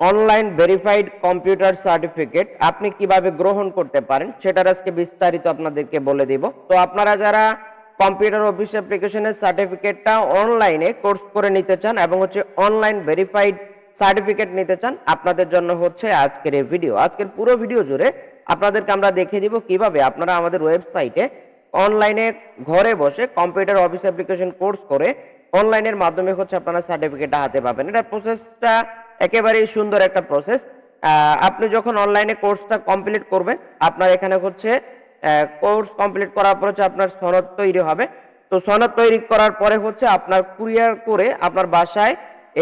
Online verified computer certificate আপনি কীভাবে গ্রহণ করতে পারেন সেটার আজকে বিস্তারিত আপনাদেরকে বলে দিব। তো আপনারা যারা কম্পিউটার অফিস অ্যাপ্লিকেশনের সার্টিফিকেটটা অনলাইনে কোর্স করে নিতে চান এবং হচ্ছে অনলাইন ভেরিফাইড সার্টিফিকেট নিতে চান, আপনাদের জন্য হচ্ছে আজকের এই ভিডিও। আজকের পুরো ভিডিও জুড়ে আপনাদেরকে আমরা দেখিয়ে দিব কীভাবে আপনারা আমাদের ওয়েবসাইটে অনলাইনে ঘরে বসে কম্পিউটার অফিস অ্যাপ্লিকেশন কোর্স করে অনলাইনের মাধ্যমে হচ্ছে আপনারা সার্টিফিকেটটা হাতে পাবেন। এটা প্রসেসটা একেবারেই সুন্দর একটা প্রসেস আপনি যখন অনলাইনে কোর্সটা কমপ্লিট করবেন, আপনার এখানে হচ্ছে কোর্স কমপ্লিট করার পর হচ্ছে আপনার সনদ তৈরি হবে। তো সনদ তৈরি করার পরে হচ্ছে আপনার কুরিয়ার করে আপনার বাসায়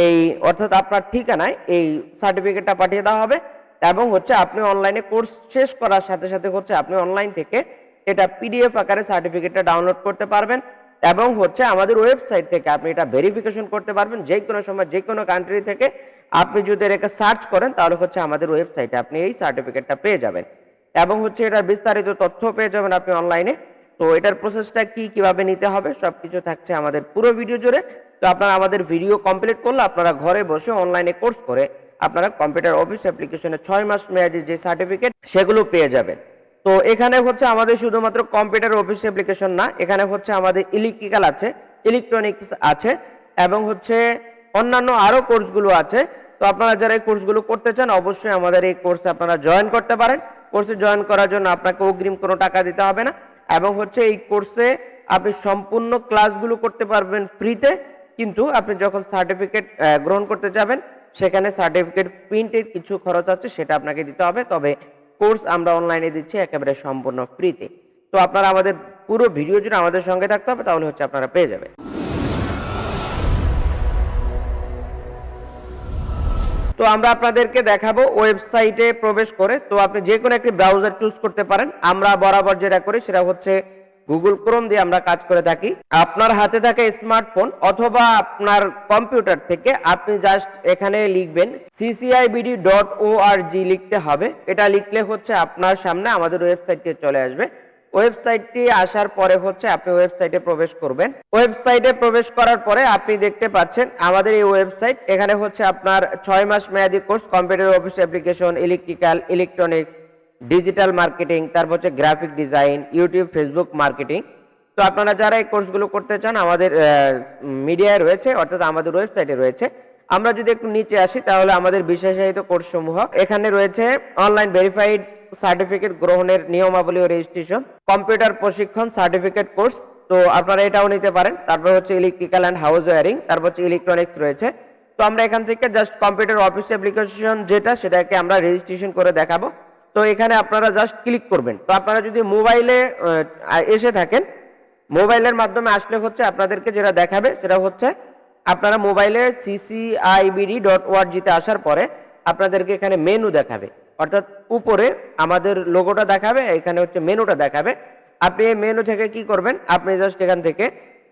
এই, অর্থাৎ আপনার ঠিকানায় এই সার্টিফিকেটটা পাঠিয়ে দেওয়া হবে এবং হচ্ছে আপনি অনলাইনে কোর্স শেষ করার সাথে সাথে হচ্ছে আপনি অনলাইন থেকে এটা পিডিএফ আকারে সার্টিফিকেটটা ডাউনলোড করতে পারবেন এবং হচ্ছে আমাদের ওয়েবসাইট থেকে আপনি এটা ভেরিফিকেশন করতে পারবেন যে কোনো সময় যে কোনো কান্ট্রি থেকে। আপনি যদি এটাকে সার্চ করেন, তাহলে হচ্ছে আমাদের ওয়েবসাইটে আপনি এই সার্টিফিকেটটা পেয়ে যাবেন। এবং হচ্ছে এটার বিস্তারিত তথ্য পেয়ে যাবেন আপনি অনলাইনে তো এটার প্রসেসটা কি, কীভাবে নিতে হবে, সবকিছু থাকছে আমাদের পুরো ভিডিও জুড়ে। তো আপনারা আমাদের ভিডিও কমপ্লিট করলে আপনারা ঘরে বসে অনলাইনে কোর্স করে আপনারা কম্পিউটার অফিস অ্যাপ্লিকেশনে ছয় মাস মেয়াদি যে সার্টিফিকেট সেগুলো পেয়ে যাবেন। তো এখানে হচ্ছে আমাদের শুধুমাত্র কম্পিউটার অফিস অ্যাপ্লিকেশন না, এখানে হচ্ছে আমাদের ইলেকট্রিক্যাল আছে ইলেকট্রনিক্স আছে, এবং হচ্ছে অন্যান্য আরও কোর্সগুলো আছে। তো আপনারা যারা এই কোর্সগুলো করতে চান, অবশ্যই আমাদের এই কোর্সে আপনারা জয়েন করতে পারেন। কোর্সে জয়েন করার জন্য আপনাকে অগ্রিম কোনো টাকা দিতে হবে না। এবং হচ্ছে এই কোর্সে আপনি সম্পূর্ণ ক্লাসগুলো করতে পারবেন ফ্রিতে। কিন্তু আপনি যখন সার্টিফিকেট গ্রহণ করতে যাবেন, সেখানে সার্টিফিকেট প্রিন্টের কিছু খরচ আছে, সেটা আপনাকে দিতে হবে। তবে কোর্স আমরা অনলাইনে দিচ্ছি, একেবারে সম্পূর্ণ ফ্রিতে। তো আপনারা আমাদের পুরো ভিডিও জুড়ে আমাদের সঙ্গে থাকতে হবে, তাহলে হচ্ছে আপনারা পেয়ে যাবেন। তো আমরা আপনাদেরকে দেখাবো ওয়েবসাইটে প্রবেশ করে। তো আপনি যে কোনো একটি ব্রাউজার চুজ করতে পারেন। আমরা বরাবর যেটা করি সেটা হচ্ছে গুগল ক্রোম দিয়ে আমরা কাজ করে থাকি। আপনার হাতে থাকা স্মার্টফোন অথবা আপনার কম্পিউটার থেকে আপনি জাস্ট এখানে লিখবেন সিসিআইবিডি ডট ও আর জি লিখতে হবে। এটা লিখলে হচ্ছে আপনার সামনে আমাদের ওয়েবসাইটটি চলে আসবে। ওয়েবসাইটটি আসার পরে হচ্ছে আপনি ওয়েবসাইটে প্রবেশ করবেন। ওয়েবসাইটে প্রবেশ করার পরে আপনি দেখতে পাচ্ছেন আমাদের এই ওয়েবসাইট। এখানে হচ্ছে আপনার ছয় মাস মেয়াদি course, computer office application, electrical, electronics, digital marketing, তারপর হচ্ছে graphic design, YouTube, Facebook marketing. তো আপনারা যারা এই কোর্সগুলো করতে চান, আমাদের মিডিয়ায় রয়েছে, অর্থাৎ আমাদের ওয়েবসাইটে রয়েছে। আমরা যদি একটু নিচে আসি, তাহলে আমাদের বিশেষায়িত কোর্স সমূহ এখানে রয়েছে অনলাইন ভেরিফাইড সার্টিফিকেট গ্রহণের নিয়মাবলী ও রেজিস্ট্রেশন কম্পিউটার প্রশিক্ষণ সার্টিফিকেট কোর্স তো আপনারা এটাও নিতে পারেন। তারপর হচ্ছে ইলেকট্রিক্যাল অ্যান্ড হাউস ওয়ারিং তারপর হচ্ছে ইলেকট্রনিক্স রয়েছে। তো আমরা এখান থেকে জাস্ট কম্পিউটার অফিস অ্যাপ্লিকেশন যেটা, সেটাকে আমরা রেজিস্ট্রেশন করে দেখাবো। তো এখানে আপনারা জাস্ট ক্লিক করবেন। তো আপনারা যদি মোবাইলে এসে থাকেন মোবাইলের মাধ্যমে আসলে হচ্ছে আপনাদেরকে যেটা দেখাবে, সেটা হচ্ছে আপনারা মোবাইলে সিসিআইবিডি ডট ওয়ার্জিতে আসার পরে আপনাদেরকে এখানে মেনু দেখাবে। অর্থাৎ উপরে আমাদের লোগোটা দেখাবে, এখানে হচ্ছে মেনুটা দেখাবে। আপনি এই মেনু থেকে কি করবেন? আপনি জাস্ট এখান থেকে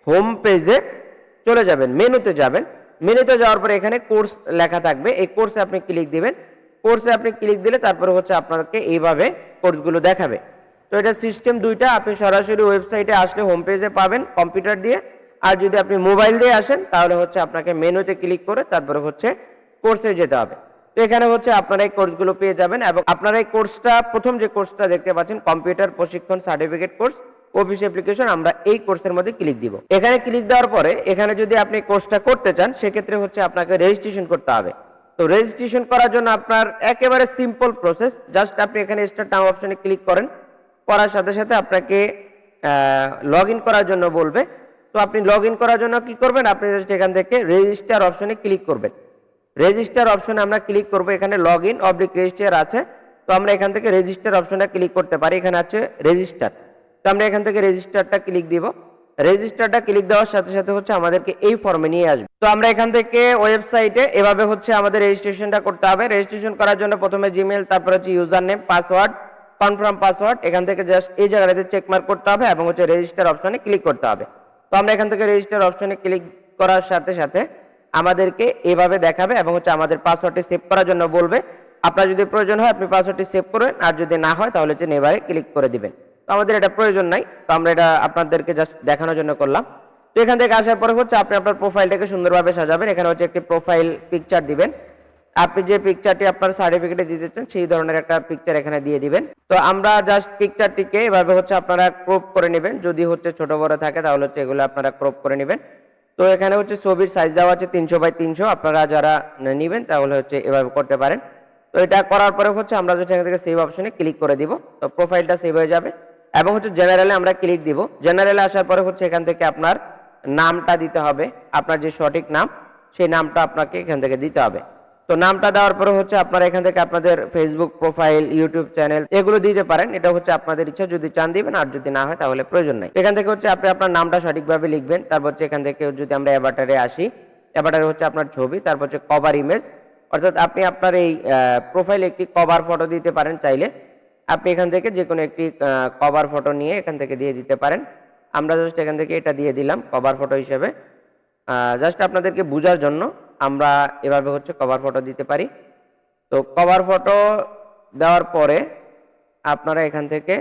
হোম পেজে চলে যাবেন মেনুতে যাবেন। মেনুতে যাওয়ার পরে এখানে কোর্স লেখা থাকবে। এই কোর্সে আপনি ক্লিক দিবেন। কোর্সে আপনি ক্লিক দিলে তারপরে হচ্ছে আপনাকে এইভাবে কোর্সগুলো দেখাবে। তো এটা সিস্টেম দুইটা, আপনি সরাসরি ওয়েবসাইটে আসলে হোম পেজে পাবেন কম্পিউটার দিয়ে। আর যদি আপনি মোবাইল দিয়ে আসেন, তাহলে হচ্ছে আপনাকে মেনুতে ক্লিক করে তারপরে হচ্ছে কোর্সে যেতে হবে। তো এখানে হচ্ছে আপনারা এই কোর্সগুলো পেয়ে যাবেন এবং আপনারা এই কোর্সটা প্রথম যে কোর্সটা দেখতে পাচ্ছেন কম্পিউটার প্রশিক্ষণ সার্টিফিকেট কোর্স অফিস অ্যাপ্লিকেশন আমরা এই কোর্সের মধ্যে ক্লিক দিব। এখানে ক্লিক দেওয়ার পরে, এখানে যদি আপনি কোর্সটা করতে চান, সেক্ষেত্রে হচ্ছে আপনাকে রেজিস্ট্রেশন করতে হবে। তো রেজিস্ট্রেশন করার জন্য আপনার একেবারে সিম্পল প্রসেস জাস্ট আপনি এখানে স্টার্ট নাম অপশনে ক্লিক করেন, করার সাথে সাথে আপনাকে লগ ইন করার জন্য বলবে। তো আপনি লগ ইন করার জন্য কি করবেন? আপনি জাস্ট এখান থেকে রেজিস্টার অপশনে ক্লিক করবেন। রেজিস্টার অপশনে আমরা ক্লিক করব, এখানে লগ ইন অবলিক রেজিস্টার আছে, তো আমরা এখান থেকে রেজিস্টার অপশনে ক্লিক করতে পারি, এখানে আছে রেজিস্টার তো আমরা এখান থেকে রেজিস্টারটা ক্লিক দিব রেজিস্টারটা ক্লিক দেওয়ার সাথে সাথে হচ্ছে আমাদেরকে এই ফর্মে নিয়ে আসবে, তো আমরা এখান থেকে ওয়েবসাইটে এভাবে হচ্ছে আমাদের রেজিস্ট্রেশনটা করতে হবে রেজিস্ট্রেশন করার জন্য প্রথমে জিমেল তারপর হচ্ছে user name password confirm password এখান থেকে জাস্ট এই জায়গাটাতে চেক মার্ক করতে হবে এবং হচ্ছে রেজিস্টার অপশনে ক্লিক করতে হবে, তো আমরা এখান থেকে রেজিস্টার অপশনে ক্লিক করার সাথে সাথে আমাদেরকে এভাবে দেখাবে এবং হচ্ছে আমাদের পাসওয়ার্ডটি সেভ করার জন্য বলবে। আপনার যদি প্রয়োজন হয়, আপনি পাসওয়ার্ডটি সেভ করবেন আর যদি না হয়, তাহলে হচ্ছে নেবারে ক্লিক করে দিবেন। তো আমাদের এটা প্রয়োজন নাই। তো আমরা এটা আপনাদেরকে জাস্ট দেখানোর জন্য করলাম। তো এখান থেকে আসার পরে হচ্ছে আপনি আপনার প্রোফাইলটাকে সুন্দরভাবে সাজাবেন। এখানে হচ্ছে একটি প্রোফাইল পিকচার দিবেন। আপনি যে পিকচারটি আপনার সার্টিফিকেটে দিতে চান, সেই ধরনের একটা পিকচার এখানে দিয়ে দিবেন। তো আমরা জাস্ট পিকচারটিকে এভাবে হচ্ছে আপনারা ক্রপ করে নেবেন। যদি হচ্ছে ছোট বড় থাকে, তাহলে হচ্ছে এগুলো আপনারা ক্রপ করে নেবেন। তো এখানে হচ্ছে ছবির সাইজ দেওয়া আছে তিনশো বাই তিনশো। আপনারা যারা নেবেন তাহলে হচ্ছে এভাবে করতে পারেন। তো এটা করার পরে হচ্ছে আমরা হচ্ছে এখান থেকে সেভ অপশনে ক্লিক করে দিব। তো প্রোফাইলটা সেভ হয়ে যাবে। এবং হচ্ছে জেনারেলে আমরা ক্লিক দিব। জেনারেলে আসার পরে হচ্ছে এখান থেকে আপনার নামটা দিতে হবে। আপনার যে সঠিক নাম, সেই নামটা আপনাকে এখান থেকে দিতে হবে। তো নামটা দেওয়ার পরে হচ্ছে আপনারা এখান থেকে আপনাদের ফেসবুক প্রোফাইল ইউটিউব চ্যানেল এগুলো দিতে পারেন। এটা হচ্ছে আপনাদের ইচ্ছা, যদি চান দিবেন, আর যদি না হয় তাহলে প্রয়োজন নাই। এখান থেকে হচ্ছে আপনি আপনার নামটা সঠিকভাবে লিখবেন। তারপর হচ্ছে এখান থেকে যদি আমরা অ্যাভাটারে আসি অ্যাভাটারে হচ্ছে আপনার ছবি, তারপর হচ্ছে কভার ইমেজ অর্থাৎ আপনি আপনার এই প্রোফাইলে একটি কভার ফটো দিতে পারেন চাইলে। আপনি এখান থেকে যে কোনো একটি কভার ফটো নিয়ে এখান থেকে দিয়ে দিতে পারেন। আমরা জাস্ট এখান থেকে এটা দিয়ে দিলাম কভার ফটো হিসেবে। জাস্ট আপনাদেরকে বোঝার জন্য আমরা এভাবে হচ্ছে কভার ফটো দিতে পারি। তো কভার ফটো দেওয়ার পরে আপনারা এখান থেকে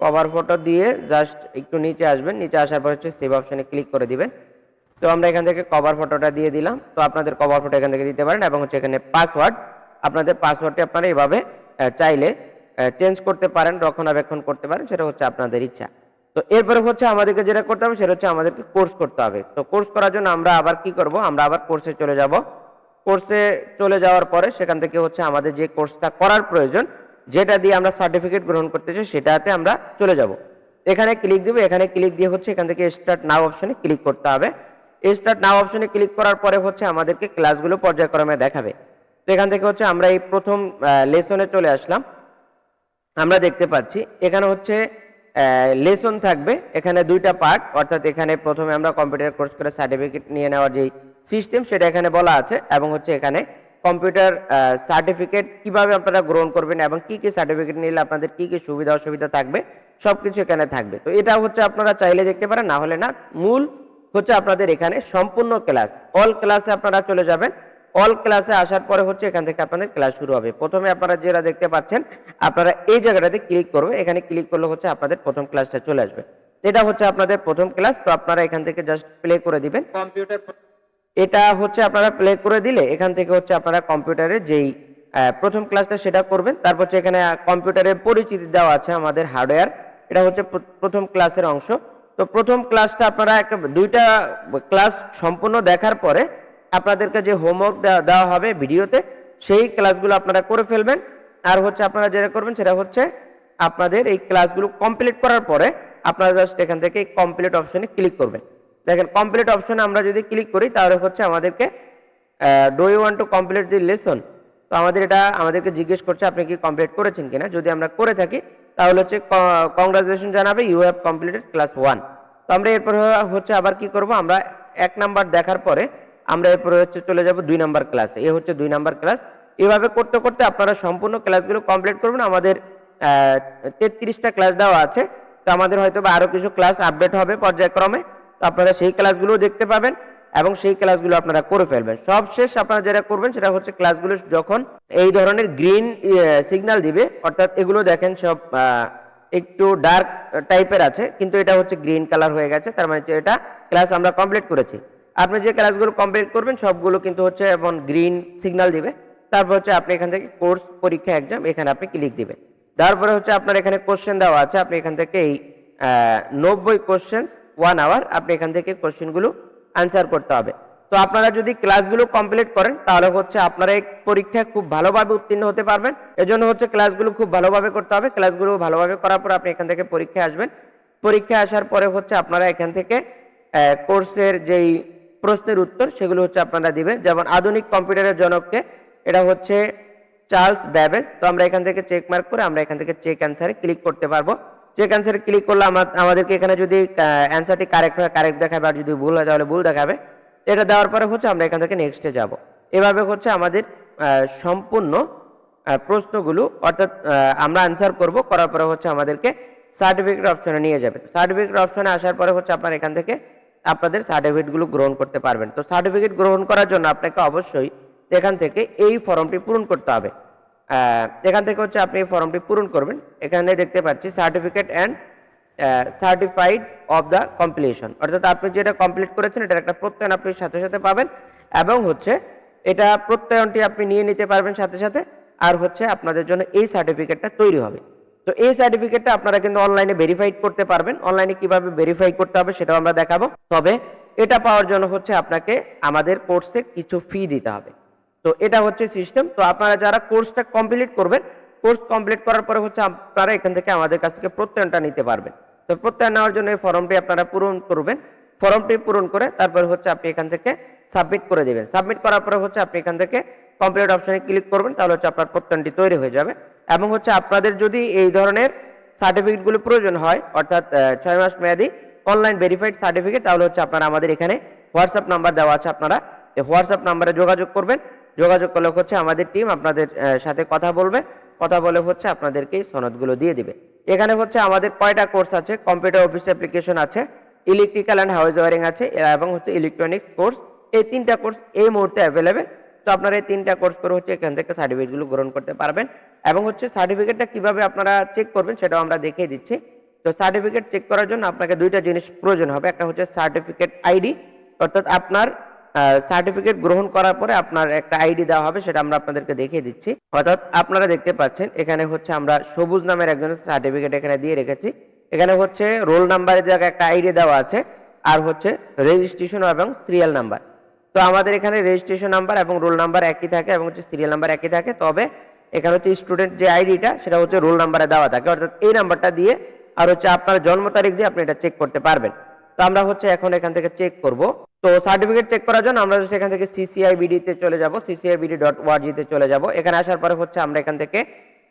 কভার ফটো দিয়ে জাস্ট একটু নিচে আসবেন। নিচে আসার পর হচ্ছে সেভ অপশানে ক্লিক করে দিবেন। তো আমরা এখান থেকে কভার ফটোটা দিয়ে দিলাম। তো আপনাদের কভার ফটো এখান থেকে দিতে পারেন এবং হচ্ছে এখানে পাসওয়ার্ড আপনাদের পাসওয়ার্ডটি আপনারা এভাবে চাইলে চেঞ্জ করতে পারেন, রক্ষণাবেক্ষণ করতে পারেন, সেটা হচ্ছে আপনাদের ইচ্ছা। তো এরপরে হচ্ছে আমাদেরকে যেটা করতে হবে, সেটা হচ্ছে আমাদেরকে কোর্স করতে হবে। তো কোর্স করার জন্য আমরা আবার কি করব? আমরা আবার কোর্সে চলে যাব। কোর্সে চলে যাওয়ার পরে সেখান থেকে হচ্ছে আমাদের যে কোর্সটা করার প্রয়োজন, যেটা দিয়ে আমরা সার্টিফিকেট গ্রহণ করতে চাই, সেটাতে আমরা চলে যাব। এখানে ক্লিক দিব, এখানে ক্লিক দিয়ে হচ্ছে এখান থেকে স্টার্ট নাও অপশনে ক্লিক করতে হবে। স্টার্ট নাও অপশনে ক্লিক করার পরে হচ্ছে আমাদেরকে ক্লাসগুলো পর্যায়ক্রমে দেখাবে। তো এখান থেকে হচ্ছে আমরা এই প্রথম লেসনে চলে আসলাম। আমরা দেখতে পাচ্ছি, এখানে হচ্ছে লেসন থাকবে। এখানে দুইটা পার্ট অর্থাৎ এখানে প্রথমে আমরা কম্পিউটার কোর্স করে সার্টিফিকেট নিয়ে নেওয়ার যে সিস্টেম সেটা এখানে বলা আছে এবং হচ্ছে এখানে কম্পিউটার সার্টিফিকেট কীভাবে আপনারা গ্রহণ করবেন এবং কি কি সার্টিফিকেট নিলে আপনাদের কি কি সুবিধা অসুবিধা থাকবে, সবকিছু এখানে থাকবে। তো এটা হচ্ছে আপনারা চাইলে দেখতে পারেন, না হলে না, মূল হচ্ছে আপনাদের এখানে সম্পূর্ণ ক্লাস অল ক্লাসে আপনারা চলে যাবেন। অল ক্লাসে আসার পরে হচ্ছে এখান থেকে আপনাদের ক্লাস শুরু হবে। প্রথমে আপনারা যেটা দেখতে পাচ্ছেন আপনারা এই জায়গাটাতে ক্লিক করবেন এখানে ক্লিক করলে হচ্ছে আপনাদের প্রথম ক্লাসটা চলে আসবে। এটা হচ্ছে আপনাদের প্রথম ক্লাস তো আপনারা এখান থেকে জাস্ট প্লে করে দিবেন। কম্পিউটার এটা হচ্ছে আপনারা প্লে করে দিলে এখান থেকে হচ্ছে আপনারা কম্পিউটারে যেই প্রথম ক্লাসটা সেটা করবেন। তারপর হচ্ছে এখানে কম্পিউটারের পরিচিতি দেওয়া আছে আমাদের হার্ডওয়্যার এটা হচ্ছে প্রথম ক্লাসের অংশ। তো প্রথম ক্লাসটা আপনারা একটা দুইটা ক্লাস সম্পূর্ণ দেখার পরে আপনাদেরকে যে হোমওয়ার্ক দেওয়া হবে ভিডিওতে, সেই ক্লাসগুলো আপনারা করে ফেলবেন। আর হচ্ছে আপনারা যেটা করবেন, সেটা হচ্ছে আপনাদের এই ক্লাসগুলো কমপ্লিট করার পরে আপনারা জাস্ট এখান থেকে কমপ্লিট অপশনে ক্লিক করবেন। দেখেন কমপ্লিট অপশনে আমরা যদি ক্লিক করি, তাহলে হচ্ছে আমাদেরকে do you want to complete the lesson তো আমাদের এটা, আমাদেরকে জিজ্ঞেস করছে, আপনি কি কমপ্লিট করেছেন কিনা? যদি আমরা করে থাকি, তাহলে হচ্ছে কংগ্রাচুলেশন জানাবে you have completed class one তো আমরা এরপর হচ্ছে আবার কি করব, আমরা এক নাম্বার দেখার পরে আমরা এরপরে হচ্ছে চলে যাব দুই নাম্বার ক্লাসে। এ হচ্ছে দুই নাম্বার ক্লাস। এভাবে করতে করতে আপনারা সম্পূর্ণ ক্লাসগুলো কমপ্লিট করবেন। আমাদের তেত্রিশটা ক্লাস দেওয়া আছে। তো আমাদের হয়তো বা আরও কিছু ক্লাস আপডেট হবে পর্যায়ক্রমে। তো আপনারা সেই ক্লাসগুলো দেখতে পাবেন এবং সেই ক্লাসগুলো আপনারা করে ফেলবেন। সবশেষ আপনারা যেটা করবেন সেটা হচ্ছে ক্লাসগুলো যখন এই ধরনের গ্রিন সিগন্যাল দিবে, অর্থাৎ এগুলো দেখেন সব একটু ডার্ক টাইপের আছে, কিন্তু এটা হচ্ছে গ্রিন কালার হয়ে গেছে। তার মানে এটা ক্লাস আমরা কমপ্লিট করেছি। আপনি যে ক্লাসগুলো কমপ্লিট করবেন, সবগুলো কিন্তু হচ্ছে এবং গ্রিন সিগন্যাল দিবে। তারপর হচ্ছে আপনি এখান থেকে কোর্স পরীক্ষা এক্সাম এখানে আপনি ক্লিক দিবেন। তারপরে হচ্ছে আপনার এখানে কোশ্চেন দেওয়া আছে, আপনি এখান থেকে এই নব্বই কোশ্চেন ওয়ান আওয়ার আপনি এখান থেকে কোশ্চেনগুলো আনসার করতে হবে। তো আপনারা যদি ক্লাসগুলো কমপ্লিট করেন, তাহলে হচ্ছে আপনারা এই পরীক্ষায় খুব ভালোভাবে উত্তীর্ণ হতে পারবেন। এজন্য হচ্ছে ক্লাসগুলো খুব ভালোভাবে করতে হবে। ক্লাসগুলো ভালোভাবে করার পর আপনি এখান থেকে পরীক্ষায় আসবেন। পরীক্ষায় আসার পরে হচ্ছে আপনারা এখান থেকে কোর্সের যেই প্রশ্নের উত্তর সেগুলো হচ্ছে আপনারা দিবেন। যেমন আধুনিক কম্পিউটারের জনককে, এটা হচ্ছে চার্লস ব্যাবেজ। তো আমরা এখান থেকে চেক মার্ক করে আমরা এখান থেকে চেক অ্যান্সারে ক্লিক করতে পারব। চেক অ্যান্সারে ক্লিক করলে আমা- আমাদেরকে এখানে যদি অ্যান্সারটি কারেক্ট হয় কারেক্ট দেখাবে, আর যদি ভুল হয় তাহলে ভুল দেখাবে। এটা দেওয়ার পরে হচ্ছে আমরা এখান থেকে নেক্সটে যাব। এভাবে হচ্ছে আমাদের সম্পূর্ণ প্রশ্নগুলো, অর্থাৎ আমরা আনসার করব, করার পরে হচ্ছে আমাদেরকে সার্টিফিকেট অপশনে নিয়ে যাবে। সার্টিফিকেট অপশনে আসার পরে হচ্ছে আপনার এখান থেকে আপনাদের সার্টিফিকেটগুলো গ্রহণ করতে পারবেন। তো সার্টিফিকেট গ্রহণ করার জন্য আপনাকে অবশ্যই এখান থেকে এই ফর্মটি পূরণ করতে হবে। এখান থেকে হচ্ছে আপনি এই ফর্মটি পূরণ করবেন। এখানে দেখতে পাচ্ছি certificate and certified of the completion অর্থাৎ আপনি যেটা কমপ্লিট করেছেন, এটার একটা প্রত্যয়ন আপনি সাথে সাথে পাবেন এবং হচ্ছে এটা প্রত্যয়নটি আপনি নিয়ে নিতে পারবেন সাথে সাথে। আর হচ্ছে আপনাদের জন্য এই সার্টিফিকেটটা তৈরি হবে। তো এই সার্টিফিকেটটা আপনারা কিন্তু অনলাইনে ভেরিফাইড করতে পারবেন। অনলাইনে কীভাবে ভেরিফাই করতে হবে সেটাও আমরা দেখাবো। তবে এটা পাওয়ার জন্য হচ্ছে আপনাকে আমাদের কোর্সে কিছু ফি দিতে হবে। তো এটা হচ্ছে সিস্টেম তো আপনারা যারা কোর্সটা কমপ্লিট করবেন কোর্স কমপ্লিট করার পরে হচ্ছে আপনারা এখান থেকে আমাদের কাছ থেকে প্রত্যয়নটা নিতে পারবেন। তো প্রত্যয়ন নেওয়ার জন্য এই ফর্মটি আপনারা পূরণ করবেন। ফর্মটি পূরণ করে তারপরে হচ্ছে আপনি এখান থেকে সাবমিট করে দেবেন। সাবমিট করার পরে হচ্ছে আপনি এখান থেকে কমপ্লিট অপশানে ক্লিক করবেন, তাহলে হচ্ছে আপনার প্রত্যয়নটি তৈরি হয়ে যাবে। এবং হচ্ছে আপনাদের যদি এই ধরনের সার্টিফিকেটগুলো প্রয়োজন হয়, অর্থাৎ ছয় মাস মেয়াদি অনলাইন ভেরিফাইড সার্টিফিকেট তাহলে হচ্ছে আপনারা আমাদের এখানে হোয়াটসঅ্যাপ নাম্বার দেওয়া আছে আপনারা। এই হোয়াটসঅ্যাপ নাম্বারে যোগাযোগ করবেন। যোগাযোগ করলে হচ্ছে আমাদের টিম আপনাদের সাথে কথা বলবে। কথা বলে হচ্ছে আপনাদেরকে সনদগুলো দিয়ে দিবে। এখানে হচ্ছে আমাদের কয়টা কোর্স আছে? কম্পিউটার অফিস অ্যাপ্লিকেশন আছে ইলেকট্রিক্যাল অ্যান্ড হাউস ওয়ারিং আছে এবং হচ্ছে ইলেকট্রনিক্স কোর্স এই তিনটা কোর্স এই মুহূর্তে অ্যাভেলেবেল তো আপনারা এই তিনটা কোর্স করে হচ্ছে এখান থেকে সার্টিফিকেটগুলো গ্রহণ করতে পারবেন। এবং হচ্ছে সার্টিফিকেটটা কীভাবে আপনারা চেক করবেন সেটাও আমরা দেখিয়ে দিচ্ছি। তো সার্টিফিকেট চেক করার জন্য আপনাকে দুইটা জিনিস প্রয়োজন হবে। একটা হচ্ছে সার্টিফিকেট আইডি অর্থাৎ আপনার সার্টিফিকেট গ্রহণ করার পরে আপনার একটা আইডি দেওয়া হবে, সেটা আমরা আপনাদেরকে দেখিয়ে দিচ্ছি। অর্থাৎ আপনারা দেখতে পাচ্ছেন, এখানে হচ্ছে আমরা সবুজ নামের একজনের সার্টিফিকেট এখানে দিয়ে রেখেছি। এখানে হচ্ছে রোল নাম্বারের জায়গায় একটা আইডি দেওয়া আছে, আর হচ্ছে রেজিস্ট্রেশন এবং সিরিয়াল নাম্বার তো আমাদের এখানে রেজিস্ট্রেশন নাম্বার এবং রোল নাম্বার একই থাকে এবং হচ্ছে সিরিয়াল নাম্বার একই থাকে। তবে এখানে হচ্ছে স্টুডেন্ট যে আইডিটা সেটা হচ্ছে রোল নাম্বারে দেওয়া থাকে। অর্থাৎ এই নাম্বারটা দিয়ে আর হচ্ছে আপনার জন্ম তারিখ দিয়ে আপনি এটা চেক করতে পারবেন। তো আমরা হচ্ছে এখন এখান থেকে চেক করব। তো সার্টিফিকেট চেক করার জন্য আমরা just এখান থেকে সিসিআই বিডিতে চলে যাব সিসিআই বিডি ডট ওয়ার্জিতে চলে যাব। এখানে আসার পরে হচ্ছে আমরা এখান থেকে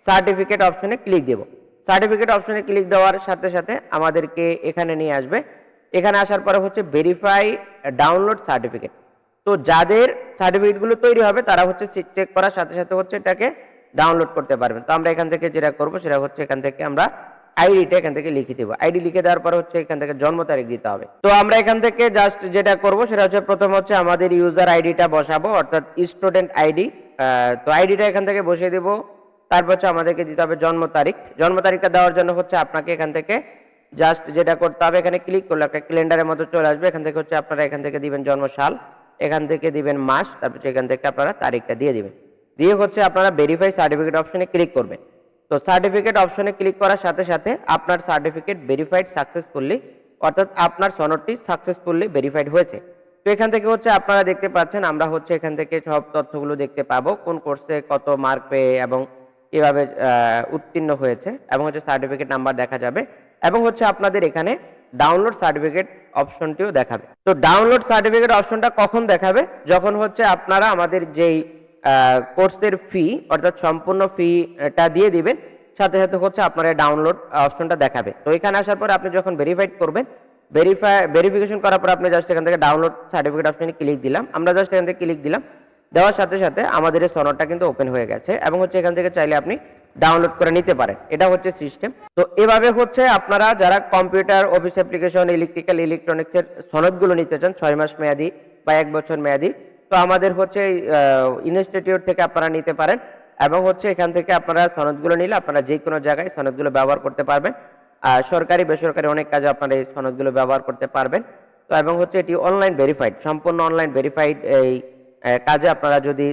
সার্টিফিকেট অপশনে ক্লিক দেব। সার্টিফিকেট অপশনে ক্লিক দেওয়ার সাথে সাথে আমাদেরকে এখানে নিয়ে আসবে। এখানে আসার পরে হচ্ছে ভেরিফাই ডাউনলোড সার্টিফিকেট তো যাদের সার্টিফিকেটগুলো তৈরি হবে, তারা হচ্ছে চেক করার সাথে সাথে হচ্ছে এটাকে ডাউনলোড করতে পারবেন তো আমরা এখান থেকে যেটা করব সেটা হচ্ছে এখান থেকে আমরা আইডিটা এখান থেকে লিখে দেবো আইডি লিখে দেওয়ার পর হচ্ছে এখান থেকে জন্ম তারিখ দিতে হবে তো আমরা এখান থেকে জাস্ট যেটা করব সেটা হচ্ছে প্রথম হচ্ছে আমাদের ইউজার আইডিটা বসাবো অর্থাৎ স্টুডেন্ট আইডি তো আইডিটা এখান থেকে বসিয়ে দেবো তারপর হচ্ছে আমাদেরকে দিতে হবে জন্ম তারিখ জন্ম তারিখটা দেওয়ার জন্য হচ্ছে আপনাকে এখান থেকে জাস্ট যেটা করতে হবে এখানে ক্লিক করলে একটা ক্যালেন্ডারের মতো চলে আসবে এখান থেকে হচ্ছে আপনারা এখান থেকে দিবেন জন্ম সাল এখান থেকে দিবেন মাস তারপর এখান থেকে আপনারা তারিখটা দিয়ে দিবেন দিয়ে হচ্ছে আপনারা ভেরিফাই সার্টিফিকেট অপশনে ক্লিক করবেন। তো সার্টিফিকেট অপশনে ক্লিক করার সাথে সাথে আপনার সার্টিফিকেট ভেরিফাইড সাকসেসফুলি অর্থাৎ আপনার সনদটি সাকসেসফুলি ভেরিফাইড হয়েছে। তো এখান থেকে হচ্ছে আপনারা দেখতে পাচ্ছেন, আমরা হচ্ছে এখান থেকে সব তথ্যগুলো দেখতে পাবো, কোন কোর্সে কত মার্ক পেয়ে এবং কীভাবে উত্তীর্ণ হয়েছে এবং হচ্ছে সার্টিফিকেট নাম্বার দেখা যাবে এবং হচ্ছে আপনাদের এখানে ডাউনলোড সার্টিফিকেট অপশনটিও দেখাবে। তো ডাউনলোড সার্টিফিকেট অপশনটা কখন দেখাবে? যখন হচ্ছে আপনারা আমাদের যেই কোর্সের ফি অর্থাৎ সম্পূর্ণ ফিটা দিয়ে দিবেন। সাথে সাথে হচ্ছে আপনার ডাউনলোড অপশনটা দেখাবে। তো এখানে আসার পর আপনি যখন ভেরিফাইড করবেন ভেরিফাই ভেরিফিকেশন করার পর আপনি জাস্ট এখান থেকে ডাউনলোড সার্টিফিকেট অপশনে ক্লিক দিলাম। আমরা জাস্ট এখান থেকে ক্লিক দিলাম। দেওয়ার সাথে সাথে আমাদের এই সনদটা কিন্তু ওপেন হয়ে গেছে এবং হচ্ছে এখান থেকে চাইলে আপনি ডাউনলোড করে নিতে পারেন। এটা হচ্ছে সিস্টেম তো এভাবে হচ্ছে আপনারা যারা কম্পিউটার অফিস অ্যাপ্লিকেশন ইলেকট্রিক্যাল ইলেকট্রনিক্সের সনদগুলো নিতে চান, ছয় মাস মেয়াদি বা এক বছর মেয়াদি তো আমাদের হচ্ছে ইনস্টিটিউট থেকে আপনারা নিতে পারেন এবং হচ্ছে এখান থেকে আপনারা সনদগুলো নিলে আপনারা যে কোনো জায়গায় সনদগুলো ব্যবহার করতে পারবেন। আর সরকারি, বেসরকারি অনেক কাজে আপনারা এই সনদগুলো ব্যবহার করতে পারবেন। তো এবং হচ্ছে এটি অনলাইন ভেরিফাইড সম্পূর্ণ অনলাইন ভেরিফাইড এই কাজে আপনারা যদি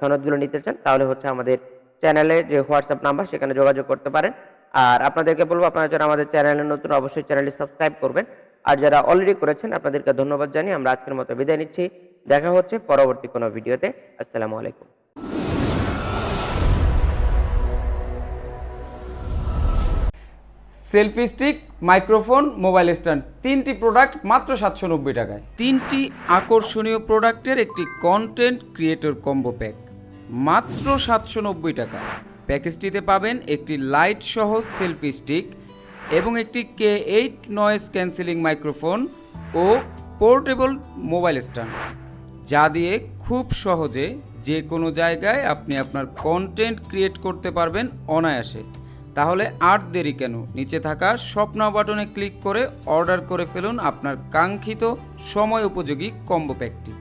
সনদগুলো নিতে চান, তাহলে হচ্ছে আমাদের চ্যানেলে যে হোয়াটসঅ্যাপ নাম্বার, সেখানে যোগাযোগ করতে পারেন। আর আপনাদেরকে বলব, আপনারা যারা আমাদের চ্যানেলে নতুন, অবশ্যই চ্যানেলটি সাবস্ক্রাইব করবেন। আর যারা অলরেডি করেছেন, আপনাদেরকে ধন্যবাদ জানিয়ে আমরা আজকের মতো বিদায় নিচ্ছি। দেখা হচ্ছে পরবর্তী কোনো ভিডিওতে। আসসালামু আলাইকুম। Selfie stick microphone mobile stand তিনটি প্রোডাক্ট মাত্র সাতশো নব্বই টাকায়। তিনটি আকর্ষণীয় প্রোডাক্টের একটি কন্টেন্ট ক্রিয়েটর কম্বো প্যাক মাত্র সাতশো নব্বই টাকা। প্যাকেজটিতে পাবেন একটি লাইট সহ সেলফি স্টিক এবং একটি K eight noise cancelling microphone ও পোর্টেবল মোবাইল স্ট্যান্ড যা দিয়ে খুব সহজে যে কোনো জায়গায় আপনি আপনার কন্টেন্ট ক্রিয়েট করতে পারবেন অনায়াসে। তাহলে আর দেরি কেন? নিচে থাকা স্বপ্ন বাটনে ক্লিক করে অর্ডার করে ফেলুন আপনার কাঙ্ক্ষিত সময় উপযোগী কম্বো প্যাকটি